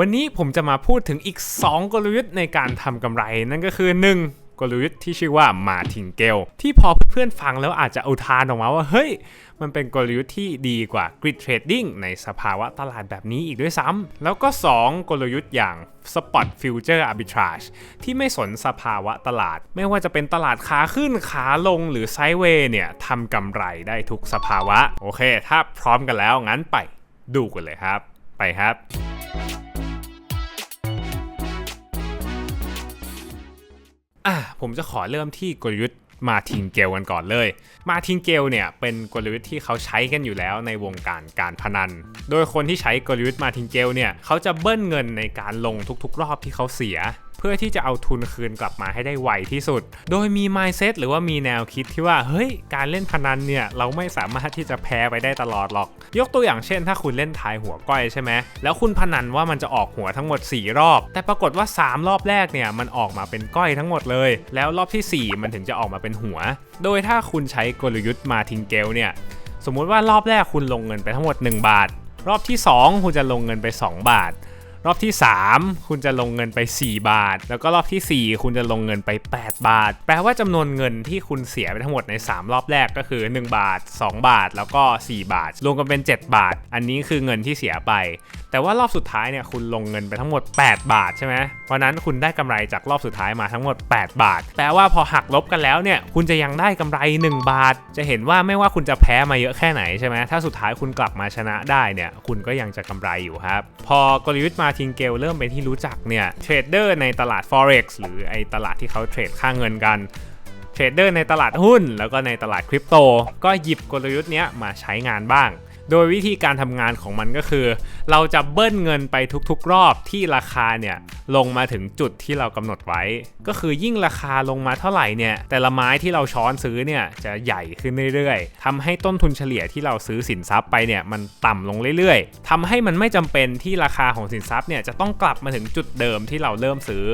วันนี้ผมจะมาพูดถึงอีก 2 กลยุทธ์ในการทำกำไร นั่นก็คือ 1. กลยุทธ์ที่ชื่อว่ามาทิงเกลที่พอเพื่อนๆฟังแล้วอาจจะอุทานออกมาว่า เฮ้ย มันเป็นกลยุทธ์ที่ดีกว่ากริดเทรดดิ้งในสภาวะตลาดแบบนี้อีกด้วยซ้ำแล้วก็ 2 กลยุทธ์อย่าง Spot Future Arbitrage ที่ไม่สนสภาวะตลาด ไม่ว่าจะเป็นตลาดขาขึ้นขาลงหรือไซด์เวย์เนี่ยทำกำไรได้ทุกสภาวะ โอเค ถ้าพร้อมกันแล้วงั้นไปดูกันเลยครับ ไปครับ อะผมจะขอเริ่มที่กลยุทธ์มาทิงเกลกันก่อนเลย มาทิงเกลเนี่ยเป็นกลยุทธ์ที่เขาใช้กันอยู่แล้วในวงการการพนัน โดยคนที่ใช้กลยุทธ์มาทิงเกลเนี่ยเขาจะเบิ้ลเงินในการลงทุกๆ รอบที่เขาเสีย เพื่อที่จะเอาทุนคืนกลับมาให้ได้ไวที่สุด โดยมี mindset หรือว่ามีแนวคิดที่ว่าเฮ้ยการเล่นพนันเนี่ยเราไม่สามารถที่จะแพ้ไปได้ตลอดหรอก ยกตัวอย่างเช่น ถ้าคุณเล่นทายหัวก้อยใช่ไหมแล้วคุณพนันว่ามันจะออกหัวทั้งหมด 4 รอบ แต่ปรากฏว่า 3 รอบแรกเนี่ยมันออกมาเป็นก้อยทั้งหมดเลย แล้วรอบที่ 4 มันถึงจะออกมาเป็นหัว โดยถ้าคุณใช้กลยุทธ์มาทิงเกลเนี่ยสมมุติว่ารอบแรกคุณลงเงินไปทั้งหมด 1 บาท รอบที่ 2 คุณจะลงเงินไป 2 บาท รอบที่ 3 คุณจะลงเงินไป 4 บาท แล้วก็รอบทีสี่4 คุณจะลงเงินไป 8 บาท แปลว่าจำนวนเงินที่คุณเสียไปทั้งหมดใน 3 รอบแรกก็คือ 1 บาท 2 บาท แล้วก็ 4 บาท รวมกันเป็น 7 บาท อันนี้คือเงินที่เสียไป แต่ว่ารอบสุดท้ายเนี่ยคุณลงเงินไปทั้งหมด 8 บาทใช่ไหมเพราะนั้นคุณได้กำไรจากรอบสุดท้ายมาทั้งหมด 8 บาท แปลว่าพอหักลบกันแล้วเนี่ยคุณจะยังได้กำไร 1 บาท จะเห็นว่าไม่ว่าคุณจะแพ้มาเยอะแค่ไหนใช่ไหมถ้าสุดท้ายคุณกลับมาชนะได้เนี่ยคุณก็ยังจะกำไรอยู่ครับ พอกลยุทธ์มาทิงเกลเริ่มเป็นที่รู้จักเนี่ยเทรดเดอร์ในตลาด forex หรือไอตลาดที่เขาเทรดค่าเงินกันเทรดเดอร์ในตลาดหุ้น แล้วก็ในตลาดคริปโต ก็หยิบกลยุทธ์นี้มาใช้งานบ้าง โดยวิธีการทำงานของมันก็คือ เราจะเบิ้ลเงินไปทุกๆ รอบที่ราคาเนี่ยลงมาถึงจุดที่เรากำหนดไว้ ก็คือยิ่งราคาลงมาเท่าไหร่เนี่ยแต่ละไม้ที่เราช้อนซื้อเนี่ยจะใหญ่ขึ้นเรื่อยๆทำให้ต้นทุนเฉลี่ยที่เราซื้อสินทรัพย์ไปเนี่ยมันต่ำลงเรื่อยๆทำให้มันไม่จำเป็นที่ราคาของสินทรัพย์เนี่ยจะต้องกลับมาถึงจุดเดิมที่เราเริ่มซื้อ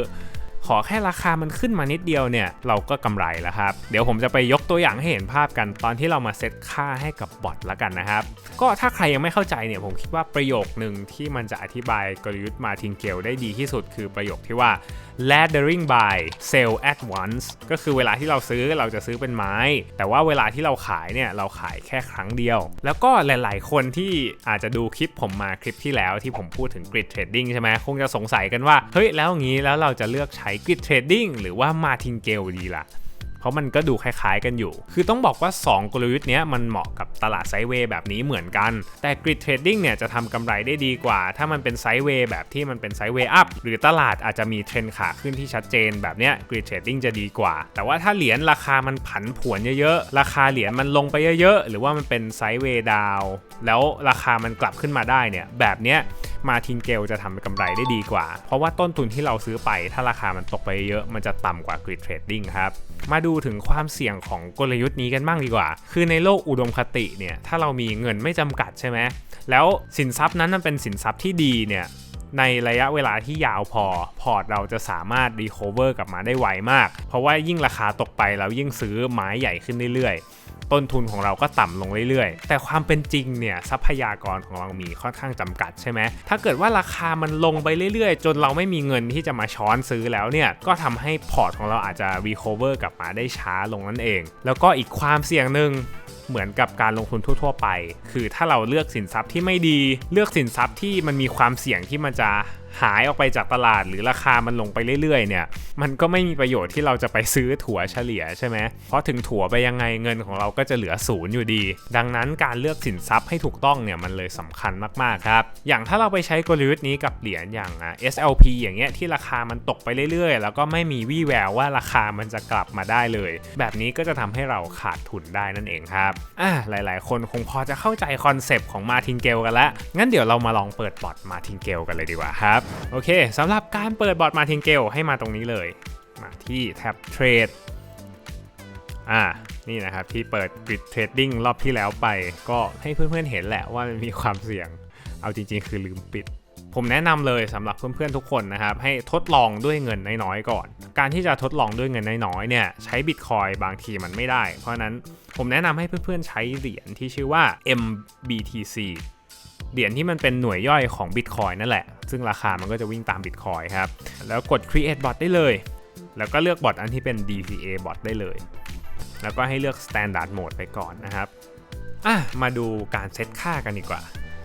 ขอแค่ราคามันขึ้นมานิดเดียวเนี่ยเราก็กำไรแล้วครับ เดี๋ยวผมจะไปยกตัวอย่างให้เห็นภาพกันตอนที่เรามาเซตค่าให้กับบอทแล้วกันนะครับ ก็ถ้าใครยังไม่เข้าใจเนี่ยผมคิดว่าประโยคหนึ่งที่มันจะอธิบายกลยุทธ์มาทิงเกลได้ดีที่สุดคือประโยคที่ว่า laddering by sell at once ก็คือเวลาที่เราซื้อเราจะซื้อเป็นไม้ แต่ว่าเวลาที่เราขายเนี่ยเราขายแค่ครั้งเดียว แล้วก็หลาย ๆ คนที่อาจจะดูคลิปผมมาคลิปที่แล้วที่ผมพูดถึง grid trading ใช่ไหมคงจะสงสัยกันว่า เฮ้ย แล้วอย่างนี้แล้วเราจะเลือกใช้ grid trading หรือว่า martingale ดีล่ะ เพราะมันก็ดูคล้ายๆกันอยู่ คือต้องบอกว่า 2 กลยุทธ์นี้มันเหมาะกับตลาดไซด์เวย์แบบนี้เหมือนกัน แต่กริดเทรดดิ้งเนี่ยจะทำกำไรได้ดีกว่า ถ้ามันเป็นไซด์เวย์แบบที่มันเป็นไซด์เวย์อัพหรือตลาดอาจจะมีเทรนขาขึ้นที่ชัดเจนแบบเนี้ยกริดเทรดดิ้งจะดีกว่า แต่ว่าถ้าเหรียญราคามันผันผวนเยอะๆ ราคาเหรียญมันลงไปเยอะๆ หรือว่ามันเป็นไซด์เวย์ดาวแล้วราคามันกลับขึ้นมาได้เนี่ยแบบเนี้ยมาทิงเกลจะทำกำไรได้ดีกว่า เพราะว่าต้นทุนที่เราซื้อไป ถ้าราคามันตกไปเยอะมันจะต่ำกว่ากริดเทรดดิ้งครับมาดูถึงความเสี่ยงของกลยุทธ์นี้กันบ้างดีกว่า คือในโลกอุดมคติเนี่ยถ้าเรามีเงินไม่จำกัดใช่ไหมแล้วสินทรัพย์นั้นมันเป็นสินทรัพย์ที่ดีเนี่ยในระยะเวลาที่ยาวพอ พอร์ตเราจะสามารถรีคอเวอร์กลับมาได้ไวมาก เพราะว่ายิ่งราคาตกไปเรายิ่งซื้อไม้ใหญ่ขึ้นเรื่อยๆ ต้นทุนของเราก็ต่ำลงเรื่อยๆ แต่ความเป็นจริงเนี่ยทรัพยากรของเรามีค่อนข้างจำกัดใช่ไหมถ้าเกิดว่าราคามันลงไปเรื่อยๆ จนเราไม่มีเงินที่จะมาช้อนซื้อแล้วเนี่ยก็ทำให้พอร์ตของเราอาจจะรีคอเวอร์กลับมาได้ช้าลงนั่นเอง แล้วก็อีกความเสี่ยงหนึ่งเหมือนกับการลงทุนทั่ว ๆ ไป คือถ้าเราเลือกสินทรัพย์ที่ไม่ดี เลือกสินทรัพย์ที่มันมีความเสี่ยงที่มันจะ หายออกไปจากตลาดหรือราคามันลงไปเรื่อยๆเนี่ยมันก็ไม่มีประโยชน์ที่เราจะไปซื้อถั่วเฉลี่ยใช่ไหมเพราะถึงถั่วไปยังไงเงินของเราก็จะเหลือศูนย์อยู่ดี ดังนั้นการเลือกสินทรัพย์ให้ถูกต้องเนี่ยมันเลยสำคัญมากๆครับอย่างถ้าเราไปใช้กลยุทธ์นี้กับเหรียญอย่าง SLP อย่างเงี้ยที่ราคามันตกไปเรื่อยๆ แล้วก็ไม่มีวี่แววว่าราคามันจะกลับมาได้เลย แบบนี้ก็จะทำให้เราขาดทุนได้นั่นเองครับอะหลายๆ คนคงพอจะเข้าใจคอนเซปต์ของมาทิงเกลกันแล้วงั้นเดี๋ยวเรามาลองเปิดบอทมาทิงเกลกันเลยดีกว่าครับโอเคสำหรับการเปิดบอทมาทิงเกลให้มาตรงนี้เลย มาที่แท็บเทรดอ่านี่นะครับที่เปิด Grid Trading รอบที่แล้วไป ก็ให้เพื่อนๆเห็นแหละว่ามันมีความเสี่ยง เอาจริง ๆ คือลืมปิด ผมแนะนำเลยสำหรับเพื่อนๆทุกคนนะครับให้ทดลองด้วยเงินน้อยๆก่อน การที่จะทดลองด้วยเงินน้อยๆเนี่ยใช้บิตคอยบางทีมันไม่ได้ เพราะนั้นผมแนะนำให้เพื่อนๆใช้เหรียญที่ชื่อว่า MBTC เหรียญที่มันเป็นหน่วยย่อยของ Bitcoin นั่นแหละ ซึ่งราคามันก็จะวิ่งตาม Bitcoin ครับ แล้วกด create bot ได้เลย แล้วก็เลือกบอทอันที่เป็น DCA bot ได้เลย แล้วก็ให้เลือก standard mode ไปก่อนนะครับอะมาดูการเซตค่ากันดีกว่า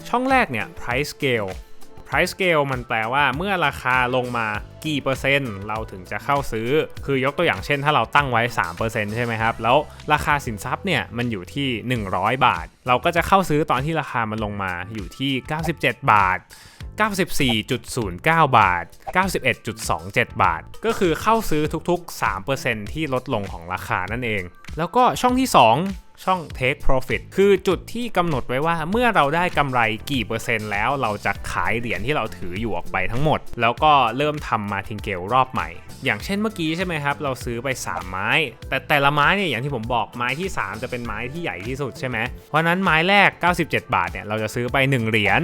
ช่องแรกเนี่ย price scale price scale มันแปลว่าเมื่อราคาลงมากี่เปอร์เซ็นต์เราถึงจะเข้าซื้อ คือยกตัวอย่างเช่นถ้าเราตั้งไว้ 3%ใช่ไหมครับ แล้วราคาสินทรัพย์เนี่ยมันอยู่ที่ 100 บาท เราก็จะเข้าซื้อตอนที่ราคามันลงมาอยู่ที่ 97 บาท94.09 บาท 91.27 บาท ก็คือเข้าซื้อทุกๆ 3%ที่ลดลงของราคานั่นเอง แล้วก็ช่องที่ 2 ช่อง take profit คือจุดที่กำหนดไว้ว่าเมื่อเราได้กำไรกี่เปอร์เซ็นต์แล้วเราจะขายเหรียญที่เราถืออยู่ออกไปทั้งหมด แล้วก็เริ่มทำมาทิงเกลรอบใหม่ อย่างเช่นเมื่อกี้ใช่ไหมครับ เราซื้อไป 3 ไม้ แต่แต่ละไม้เนี่ยอย่างที่ผมบอกไม้ที่ 3 จะเป็นไม้ที่ใหญ่ที่สุดใช่ไหมเพราะนั้นไม้แรก 97 บาทเนี่ยเราจะซื้อไป 1 เหรียญ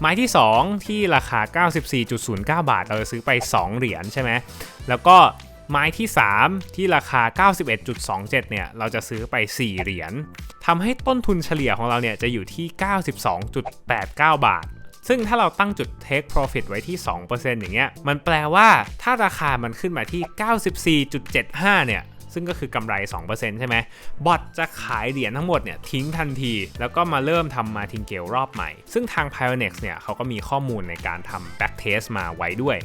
ไม้ที่ 2 ที่ราคา 94.09 บาท เราจะซื้อไป 2 เหรียญใช่ไหมแล้วก็ ไม้ที่ 3 ที่ราคา 91.27 เนี่ย เราจะซื้อไป 4 เหรียญทำให้ต้นทุนเฉลี่ยของเราเนี่ย จะอยู่ที่ 92.89 บาท ซึ่งถ้าเราตั้งจุด take profit ไว้ที่ 2%อย่างเงี้ย มันแปลว่าถ้าราคามันขึ้นมาที่ 94.75 เนี่ยซึ่งก็คือกำไร 2%ใช่ไหม บอทจะขายเหรียญทั้งหมดเนี่ยทิ้งทันที แล้วก็มาเริ่มทำมาทิงเกลรอบใหม่ ซึ่งทาง Pionex เนี่ยเขาก็มีข้อมูลในการทำ back test มาไว้ด้วย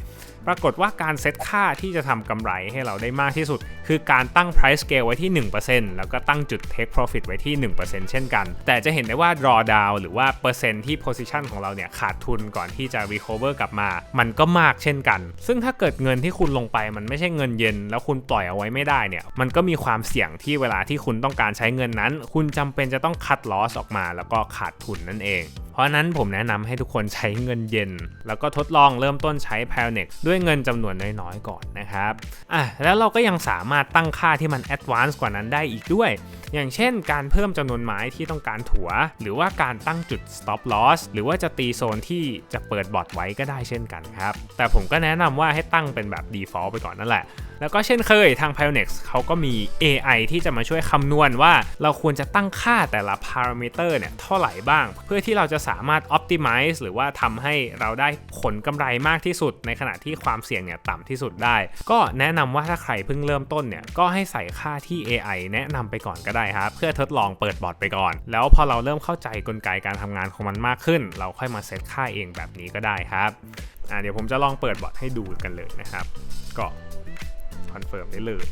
ปรากฏว่าการเซตค่าที่จะทำกำไรให้เราได้มากที่สุด คือการตั้ง price scale ไว้ที่ 1%แล้วก็ตั้งจุด take profit ไว้ที่ 1%เช่นกัน แต่จะเห็นได้ว่า drawdown หรือว่าเปอร์เซ็นต์ที่ position ของเราเนี่ยขาดทุนก่อนที่จะ recover กลับมา มันก็มากเช่นกัน ซึ่งถ้าเกิดเงินที่คุณลงไปมันไม่ใช่เงินเย็น แล้วคุณปล่อยเอาไว้ไม่ได้เนี่ย มันก็มีความเสี่ยงที่เวลาที่คุณต้องการใช้เงินนั้น คุณจำเป็นจะต้องคัด loss ออกมา แล้วก็ขาดทุนนั่นเอง เพราะนั้นผมแนะนำให้ทุกคนใช้เงินเย็น แล้วก็ทดลองเริ่มต้นใช้ p i o n e x ด้วยวยเงินจำนวนน้อยๆก่อนนะครับอะแล้วเราก็ยังสามารถตั้งค่าที่มันแอดวานซ์กว่านั้นได้อีกด้วย อย่างเช่น การเพิ่มจำนวนไม้ที่ต้องการถัว หรือว่าการตั้งจุด stop loss หรือว่าจะตีโซนที่จะเปิดบอทไว้ก็ได้เช่นกันครับ แต่ผมก็แนะนำว่าให้ตั้งเป็นแบบ default ไปก่อนนั่นแหละ แล้วก็เช่นเคยทาง Pionex เขาก็มี AI ที่จะมาช่วยคำนวณว่าเราควรจะตั้งค่าแต่ละ parameter เนี่ยเท่าไหร่บ้าง เพื่อที่เราจะสามารถ optimize หรือว่าทำให้เราได้ผลกำไรมากที่สุด ในขณะที่ความเสี่ยงเนี่ยต่ำที่สุดได้ ก็แนะนำว่าถ้าใครเพิ่งเริ่มต้นเนี่ยก็ให้ใส่ค่าที่ AI แนะนำไปก่อนก็ได้ครับเพื่อทดลองเปิดบอร์ดไปก่อน แล้วพอเราเริ่มเข้าใจกลไกการทำงานของมันมากขึ้น เราค่อยมาเซตค่าเองแบบนี้ก็ได้ครับอ่าเดี๋ยวผมจะลองเปิดบอร์ดให้ดูกันเลยนะครับ ก็ คอนเฟิร์มได้เลย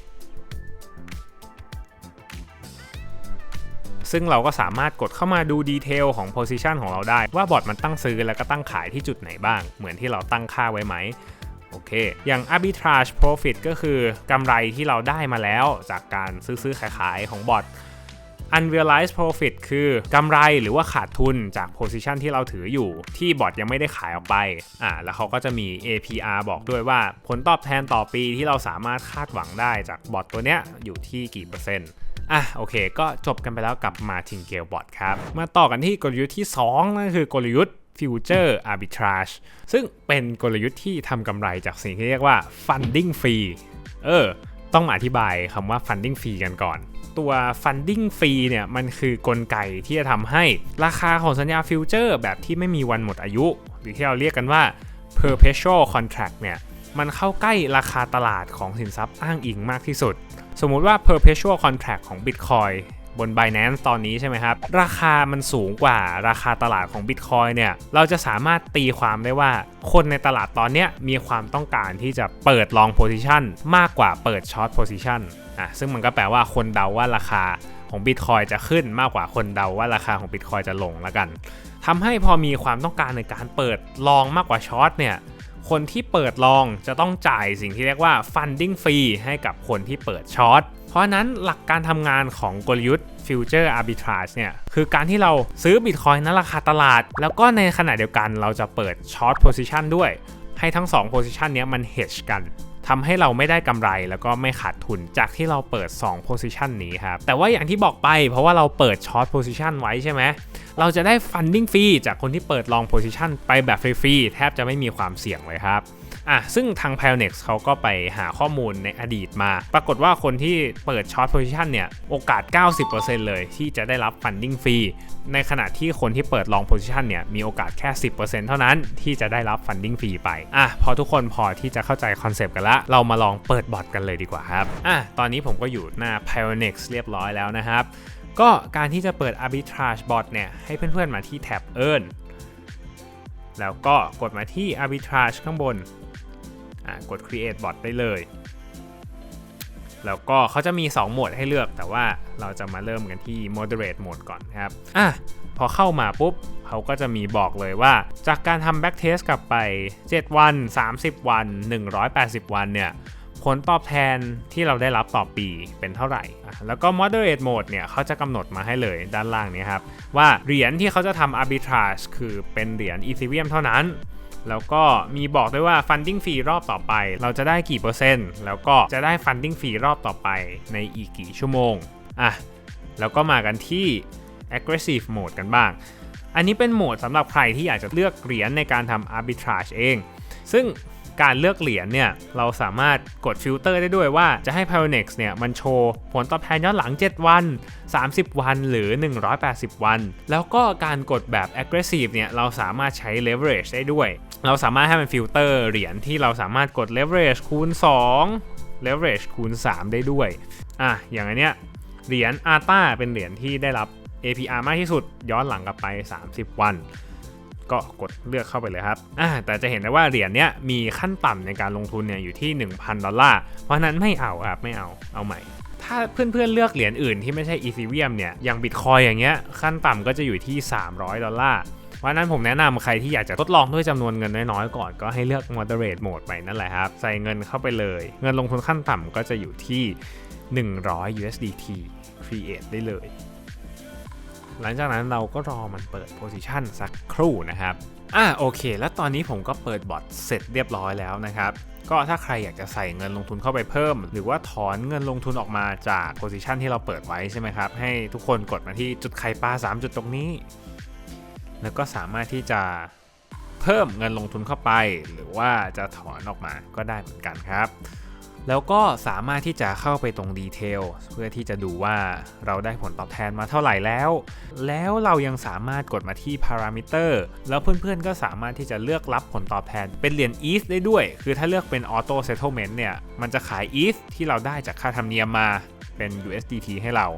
ซึ่งเราก็สามารถกดเข้ามาดูดีเทลของ Position ของเราได้ ว่าบอร์ดมันตั้งซื้อแล้วก็ตั้งขายที่จุดไหนบ้าง เหมือนที่เราตั้งค่าไว้ไหมโอเค อย่าง arbitrage profit ก็คือกำไรที่เราได้มาแล้วจากการซื้อๆขายๆของบอร์ด unrealized profit คือกำไรหรือว่าขาดทุนจาก position ที่เราถืออยู่ ที่บอร์ดยังไม่ได้ขายออกไปอ่าแล้วเขาก็จะมี APR บอกด้วยว่าผลตอบแทนต่อปีที่เราสามารถคาดหวังได้จากบอร์ดตัวเนี้ยอยู่ที่กี่เปอร์เซ็นต์อะโอเค ก็จบกันไปแล้วกับ Martingale Bot ครับ มาต่อกันที่กลยุทธ์ที่ 2 นั่นคือกลยุทธ์ Future Arbitrage ซึ่งเป็นกลยุทธ์ที่ทำกำไรจากสิ่งที่เรียกว่า Funding Fee เออ ต้องมาอธิบายคำว่า Funding Fee กันก่อน ตัว Funding Fee เนี่ยมันคือกลไกที่จะทำให้ราคาของสัญญาฟิวเจอร์แบบที่ไม่มีวันหมดอายุ หรือที่เราเรียกกันว่า perpetual contract เนี่ยมันเข้าใกล้ราคาตลาดของสินทรัพย์อ้างอิงมากที่สุด สมมุติว่า perpetual contract ของ Bitcoin บน Binance ตอนนี้ใช่ไหมครับ ราคามันสูงกว่าราคาตลาดของ Bitcoin เนี่ย เราจะสามารถตีความได้ว่า คนในตลาดตอนนี้มีความต้องการที่จะเปิด long position มากกว่าเปิด short position อะซึ่งมันก็แปลว่าคนเดาว่าราคาของ Bitcoin จะขึ้นมากกว่าคนเดาว่าราคาของ Bitcoin จะลงแล้วกันทำให้พอมีความต้องการในการเปิดลองมากกว่าช็อตเนี่ยคนที่เปิดลองจะต้องจ่ายสิ่งที่เรียกว่า funding fee ให้กับคนที่เปิดช็อต เพราะนั้นหลักการทำงานของกลยุทธ์ future arbitrage เนี่ยคือการที่เราซื้อ Bitcoin นั้นราคาตลาด แล้วก็ในขณะเดียวกันเราจะเปิด short position ด้วย ให้ทั้ง 2 position เนี้ยมัน hedge กันทำให้เราไม่ได้กำไรแล้วก็ไม่ขาดทุนจากที่เราเปิด 2 position นี้ครับ แต่ว่าอย่างที่บอกไปเพราะว่าเราเปิด short position ไว้ใช่ไหมเราจะได้ funding ฟรีจากคนที่เปิด long position ไปแบบฟรีๆแทบจะไม่มีความเสี่ยงเลยครับ อะซึ่งทาง p i o n e x เขาก็ไปหาข้อมูลในอดีตมา ปรากฏว่าคนที่เปิด short position เนี่ย โอกาส 90%เลยที่จะได้รับ funding ฟรีในขณะที่คนที่เปิด long position เนี่ย มีโอกาสแค่ 10%เท่านั้นที่จะได้รับ funding ฟรีไป อะ พอทุกคนพอที่จะเข้าใจคอนเซปต์กันละ เรามาลองเปิดบอทกันเลยดีกว่าครับ อะ ตอนนี้ผมก็อยู่หน้า p i o n e x เรียบร้อยแล้วนะครับ ก็การที่จะเปิด arbitrage bot เนี่ยให้เพื่อนๆมาที่แท็บ earn แล้วก็กดมาที่ arbitrage ข้างบน กด create bot ได้เลย แล้วก็เขาจะมี 2 โหมดให้เลือก แต่ว่าเราจะมาเริ่มกันที่ moderate mode ก่อนครับอะพอเข้ามาปุ๊บเขาก็จะมีบอกเลยว่า จากการทำ back test กลับไป 7 วัน 30 วัน 180 วันเนี่ยผลตอบแทนที่เราได้รับต่อปีเป็นเท่าไหร่อะแล้วก็ moderate mode เนี่ยเขาจะกำหนดมาให้เลยด้านล่างนี้ครับ ว่าเหรียญที่เขาจะทำ arbitrage คือเป็นเหรียญ Ethereum เท่านั้น แล้วก็มีบอกด้วยว่า funding fee รอบต่อไป เราจะได้กี่เปอร์เซ็นต์ แล้วก็จะได้ funding fee รอบต่อไปในอีกกี่ชั่วโมงอะแล้วก็มากันที่ aggressive mode กันบ้าง อันนี้เป็นโหมดสำหรับใครที่อยากจะเลือกเหรียญในการทำ arbitrage เอง ซึ่ง การเลือกเหรียญเนี่ยเราสามารถกดฟิลเตอร์ได้ด้วยว่าจะให้ p i o n e x เนี่ยมันโชว์ผลตอบแทนย้อนหลัง 7 วัน 30 วันหรือ 180 วัน แล้วก็การกดแบบ aggressive เนี่ยเราสามารถใช้ leverage ได้ด้วย เราสามารถให้มันฟิลเตอร์เหรียญที่เราสามารถกด leverage คูณ 2 leverage คูณ 3 ได้ด้วยอะอย่างอันเนี้ยเหรียญ ARTA เป็นเหรียญที่ได้รับ APR มากที่สุดย้อนหลังกลับไป 30 วัน ก็กดเลือกเข้าไปเลยครับอ่าแต่จะเห็นได้ว่าเหรียญเนี้ยมีขั้นต่ำในการลงทุนเนี่ยอยู่ที่ 1,000 ดอลลาร์ เพราะนั้นไม่เอาครับไม่เอาเอาใหม่ถ้าเพื่อนๆเลือกเหรียญอื่นที่ไม่ใช่ Ethereum เนี่ย อย่างบิตคอยอย่างเงี้ยขั้นต่ำก็จะอยู่ที่ 300 ดอลลาร์ เพราะฉะนั้นผมแนะนำใครที่อยากจะทดลองด้วยจำนวนเงินน้อยๆก่อนก็ให้เลือก moderate mode ไปนั่นแหละครับ ใส่เงินเข้าไปเลย เงินลงทุนขั้นต่ำก็จะอยู่ที่ 100 USDT create ได้เลย หลังจากนั้นเราก็รอมันเปิด position สักครู่นะครับอะโอเค แล้วตอนนี้ผมก็เปิดบอทเสร็จเรียบร้อยแล้วนะครับ ก็ถ้าใครอยากจะใส่เงินลงทุนเข้าไปเพิ่ม หรือว่าถอนเงินลงทุนออกมาจาก position ที่เราเปิดไว้ใช่ไหมครับ ให้ทุกคนกดมาที่จุดไข่ปลา3 จุดตรงนี้ แล้วก็สามารถที่จะเพิ่มเงินลงทุนเข้าไป หรือว่าจะถอนออกมาก็ได้เหมือนกันครับ แล้วก็สามารถที่จะเข้าไปตรงดีเทลเพื่อที่จะดูว่าเราได้ผลตอบแทนมาเท่าไหร่แล้ว แล้วเรายังสามารถกดมาที่พารามิเตอร์แล้วเพื่อนๆก็สามารถที่จะเลือกรับผลตอบแทนเป็นเหรียญ ETH ได้ด้วย คือถ้าเลือกเป็น Auto Settlement เนี่ย มันจะขาย ETH ที่เราได้จากค่าธรรมเนียมมาเป็น USDT ให้เรา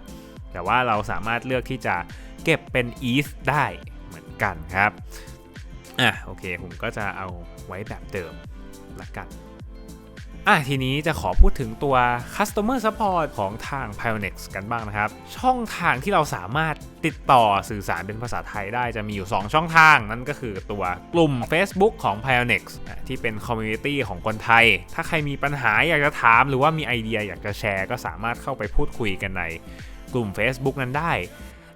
แต่ว่าเราสามารถเลือกที่จะเก็บเป็น ETH ได้เหมือนกันครับ อะโอเค ผมก็จะเอาไว้แบบเดิมละกัน อะทีนี้จะขอพูดถึงตัว Customer Support ของทาง p i o n e x กันบ้างนะครับ ช่องทางที่เราสามารถติดต่อสื่อสารเป็นภาษาไทยได้จะมีอยู่ 2 ช่องทาง นั่นก็คือตัวกลุ่ม Facebook ของ p i o n e x ที่เป็นคอมมูนิตี้ของคนไทย ถ้าใครมีปัญหาอยากจะถามหรือว่ามีไอเดียอยากจะแชร์ ก็สามารถเข้าไปพูดคุยกันในกลุ่ม Facebook นั้นได้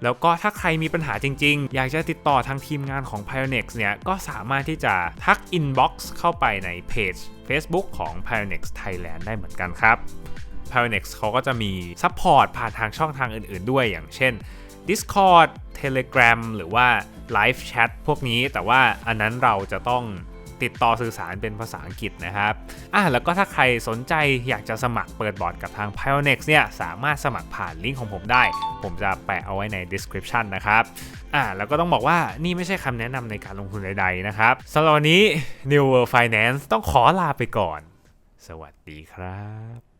แล้วก็ถ้าใครมีปัญหาจริงๆ อยากจะติดต่อทางทีมงานของ p i o n e x เนี่ยก็สามารถที่จะทัก inbox เข้าไปในเพจ Facebook ของ p i o n e x Thailand ได้เหมือนกันครับ p i o n e x เขาก็จะมีซัพพอร์ตผ่านทางช่องทางอื่นๆ ด้วยอย่างเช่น Discord Telegram หรือว่า Live Chat พวกนี้แต่ว่าอันนั้นเราจะต้อง ติดต่อสื่อสารเป็นภาษาอังกฤษนะครับอะแล้วก็ถ้าใครสนใจอยากจะสมัครเปิดบอร์ดกับทาง p i o n e x เนี่ยสามารถสมัครผ่านลิงก์ของผมได้ ผมจะแปะเอาไว้ใน description นะครับอะแล้วก็ต้องบอกว่านี่ไม่ใช่คำแนะนำในการลงทุนใดๆนะครับสำหรับวันนี้ New World Finance ต้องขอลาไปก่อน สวัสดีครับ